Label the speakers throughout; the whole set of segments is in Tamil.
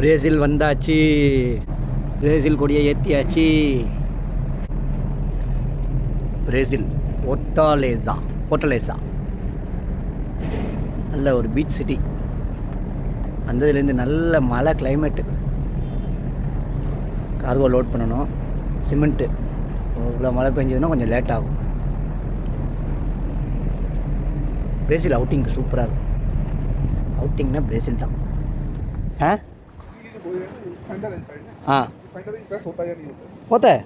Speaker 1: பிரேசில் வந்தாச்சு. பிரேசில் கொடியை ஏற்றியாச்சு பிரேசில். ஃபோட்டாலேசா ஃபோட்டலேசா நல்ல ஒரு பீச் சிட்டி வந்ததுலேருந்து நல்ல மழை கிளைமேட்டு கார்கோ லோட் பண்ணணும். சிமெண்ட்டு இவ்வளோ மழை பெஞ்சதுன்னா கொஞ்சம் லேட் ஆகும். பிரேசில் அவுட்டிங் சூப்பராக இருக்கும். அவுட்டிங்னா பிரேசில் தான். ஆ? ஆ होता है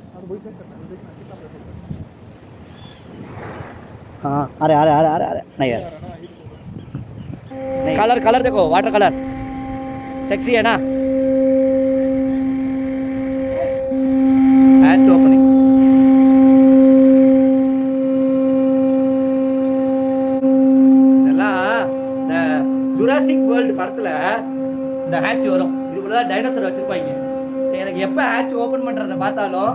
Speaker 1: हाँ अरे अरे अरे अरे अरे नहीं यार नहीं कलर कलर देखो वाटर कलर सेक्सी है ना हैच ओपनिंग இதெல்லாம் இந்த ஜுராசிக் வேர்ல்டு படத்தில் இந்த ஹேட்ச் வரும் இதுக்குள்ளதான் டைனோசர் வச்சிருப்பாங்க. எனக்கு எப்போ ஹேட்ச் ஓப்பன் பண்ணுறத பார்த்தாலும்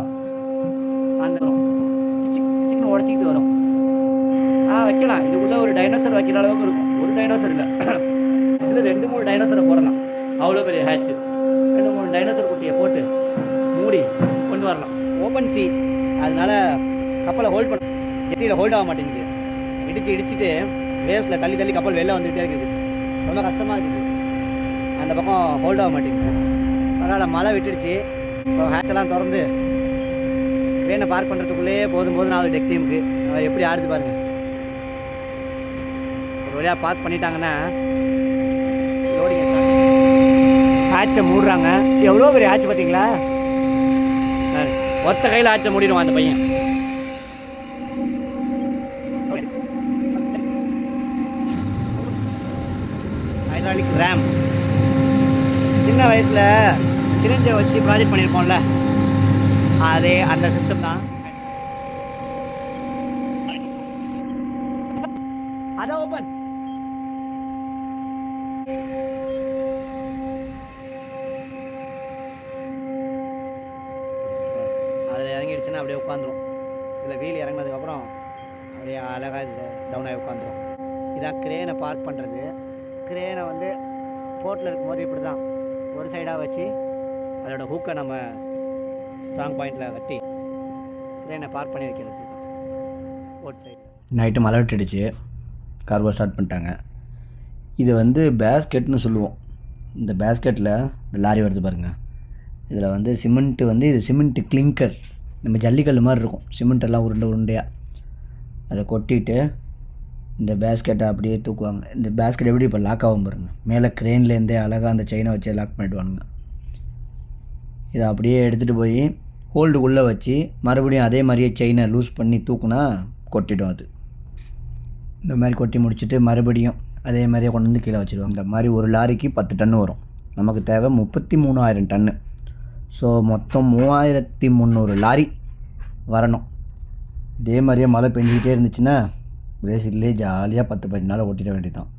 Speaker 1: அந்த சிக்கன் உடச்சிக்கிட்டு வரும். ஆ வைக்கலாம். இதுக்குள்ளே ஒரு டைனோசர் வைக்கிற அளவுக்கு இருக்கும். ஒரு டைனோசர் இல்லை. இதில் ரெண்டு மூணு டைனோசரை போடலாம். அவ்வளோ பெரிய ஹேட்ச் ரெண்டு மூணு டைனோசர் குட்டியை போட்டு மூடி கொண்டு வரலாம். ஓப்பன் சி அதனால கப்பலை ஹோல்ட் பண்ண ஜெட்டியில் ஹோல்ட் ஆக மாட்டேங்குது. இடிச்சு இடிச்சுட்டு வேவ்ஸில் தள்ளி தள்ளி கப்பல் வெளில வந்துகிட்டே இருக்குது. ரொம்ப கஷ்டமாக இருக்குது. அந்த பக்கம் ஹோல்ட் ஆக மாட்டேங்குது. பரவாயில்ல மழை விட்டுடுச்சு. அப்புறம் hatch எல்லாம் திறந்து ட்ரெயினை பார்க் பண்ணுறதுக்குள்ளேயே போதும் போதும் ஆகுது டெக் டீமுக்கு அவர் எப்படி ஆடுது பாருங்கள் ஒரு வழியாக பார்க் பண்ணிட்டாங்கன்னா லோடிங் ஹேட்சை மூடுறாங்க. எவ்வளோ பெரிய ஹேட்ச் பார்த்தீங்களா? ஒத்த கையில் ஹேட்சை மூடிடுவான் அந்த பையன். ஹைட்ராலிக் ரேம் சின்ன வயசில் சிலிண்டரை வச்சு ப்ராஜெக்ட் பண்ணியிருப்போம்ல அதே அந்த சிஸ்டம் தான். அதான் ஓப்பன் அதில் இறங்கிடுச்சுன்னா அப்படியே உட்காந்துரும். இதில் வீல் இறங்கினதுக்கப்புறம் அப்படியே அழகாக டவுன் ஆகி உட்காந்துரும். இதான் கிரேனை பார்க் பண்ணுறது கிரேனை வந்து போர்ட்டில் இருக்கும்போது இப்படி தான் ஒரு சைடாக வச்சு அதோட ஹூக்கை நம்ம ஸ்ட்ராங் பாயிண்டில் கட்டி கிரேனை பார்க் பண்ணி வைக்கிறது ஓட் போர்ட் சைடில் நைட்டு மழை விட்டுடுச்சு கார்கோ ஸ்டார்ட் பண்ணிட்டாங்க. இது வந்து பேஸ்கெட்னு சொல்லுவோம். இந்த பேஸ்கெட்டில் இந்த லாரி வருது பாருங்கள் இதில் வந்து சிமெண்ட்டு வந்து இது சிமெண்ட்டு கிளிங்கர் நம்ம ஜல்லிக்கல் மாதிரி இருக்கும். சிமெண்ட் எல்லாம் உருண்டை உருண்டையாக அதை கொட்டிட்டு இந்த பேஸ்கெட்டை அப்படியே தூக்குவாங்க. இந்த பேஸ்கெட் எப்படி இப்போ லாக் ஆகும் பாருங்கள் மேலே க்ரெயின்லேருந்தே அழகாக அந்த செயினை வச்சு லாக் பண்ணிடுவானுங்க. இதை அப்படியே எடுத்துகிட்டு போய் ஹோல்டுக்குள்ளே வச்சு மறுபடியும் அதே மாதிரியே செயினை லூஸ் பண்ணி தூக்குனா கொட்டிடும் அது. இந்த மாதிரி கொட்டி முடிச்சுட்டு மறுபடியும் அதே மாதிரியே கொண்டு வந்து கீழே வச்சுருவோம் இந்த மாதிரி ஒரு லாரிக்கு பத்து டன்னு வரும். நமக்கு தேவை முப்பத்தி மூணாயிரம் டன்னு ஸோ மொத்தம் மூவாயிரத்தி முந்நூறு லாரி வரணும். இதே மாதிரியே மழை பெஞ்சிக்கிட்டே இருந்துச்சுன்னா பிரேசில்லே ஜாலியாக பத்து பதினஞ்சு நாள் ஓட்டிட வேண்டியதான்